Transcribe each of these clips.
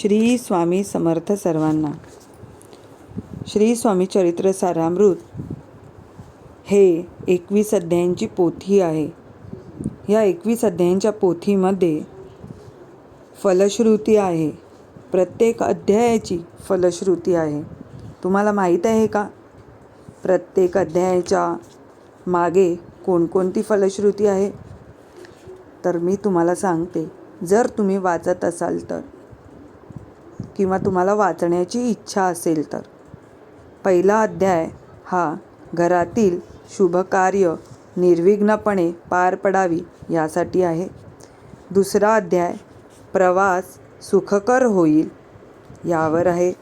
श्री स्वामी समर्थ सर्वांना. श्री स्वामी चरित्र सारामृत हे एकवीस अध्यायांची पोथी आहे. या एकवीस अध्यायांच्या पोथीमध्ये फलश्रुती आहे. प्रत्येक अध्यायाची फलश्रुती आहे. तुम्हाला माहीत आहे का? प्रत्येक अध्यायाच्या मागे कोणकोणती फलश्रुती आहे? तर मी तुम्हाला सांगते. जर तुम्ही वाचत असाल तर किंवा तुम्हाला वाचण्याची इच्छा असेल तर. पहिला अध्याय हा घरातील शुभकार्य निर्विघ्नपणे पार पडावी यासाठी आहे. दुसरा अध्याय प्रवास सुखकर होईल यावर आहे.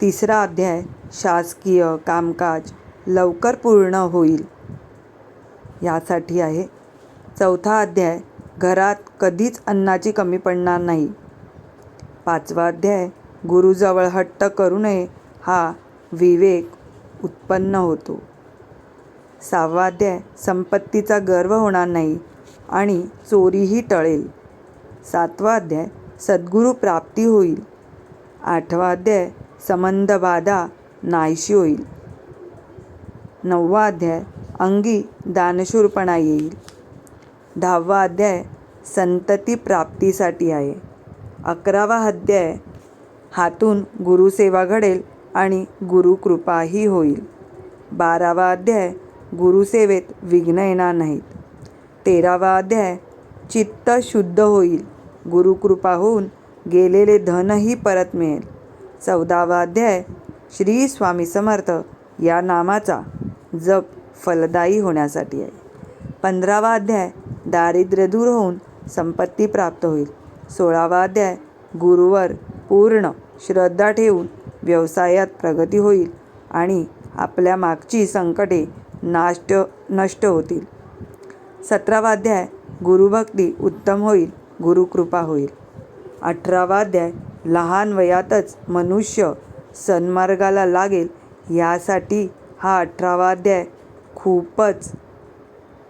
तिसरा अध्याय शासकीय कामकाज लवकर पूर्ण होईल यासाठी आहे. चौथा अध्याय घरात कधीच अन्नाची कमी पडणार नाही. पाचवा अध्याय गुरुजवळ हट्ट करू नये हा विवेक उत्पन्न होतो. सहावा अध्याय संपत्तीचा गर्व होणार नाही आणि चोरीही टळेल. सातवा अध्याय सद्गुरू प्राप्ती होईल. आठवा अध्याय संबंध बाधा नाहीशी होईल. नववा अध्याय अंगी दानशूरपणा येईल. दहावा अध्याय संतती प्राप्तीसाठी आहे. अकरावा अध्याय. हातून गुरुसेवा घडेल आणि गुरुकृपाही होईल. बारावा अध्याय. गुरुसेवेत विघ्न येणार नाहीत. तेरावा अध्याय. चित्त शुद्ध होईल. गुरुकृपा होऊन गेलेले धनही परत मिळेल. चौदावा अध्याय. श्री स्वामी समर्थ या नामाचा जप फलदायी होण्यासाठी आहे. पंधरावा अध्याय. दारिद्र्य दूर होऊन संपत्ती प्राप्त होईल. सोळावा अध्याय. गुरुवर पूर्ण श्रद्धा ठेवून व्यवसायात प्रगती होईल आणि आपल्या मागची संकटे नाष्ट नष्ट होतील. सतरावा अध्याय. गुरुभक्ती उत्तम होईल गुरुकृपा होईल. अठरावा अध्याय. लहान वयातच मनुष्य सन्मार्गाला लागेल यासाठी हा अठरावा अध्याय खूपच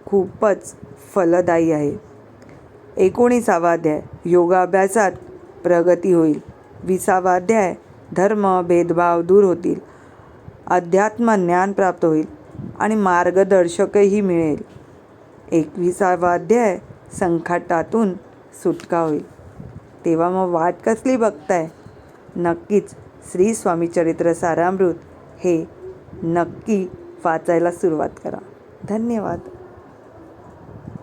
खूपच फलदायी आहे. एकोणीसावा अध्याय. योगाभ्यासात प्रगती होईल. विसावा अध्याय. धर्म भेदभाव दूर होतील. अध्यात्म ज्ञान प्राप्त होईल आणि मार्गदर्शकही मिळेल. एकविसावा अध्याय. संकटातून सुटका होईल. तेव्हा मग वाट कसली बघताय? नक्कीच श्री स्वामी चरित्र सारामृत हे नक्की वाचायला सुरुवात करा. धन्यवाद.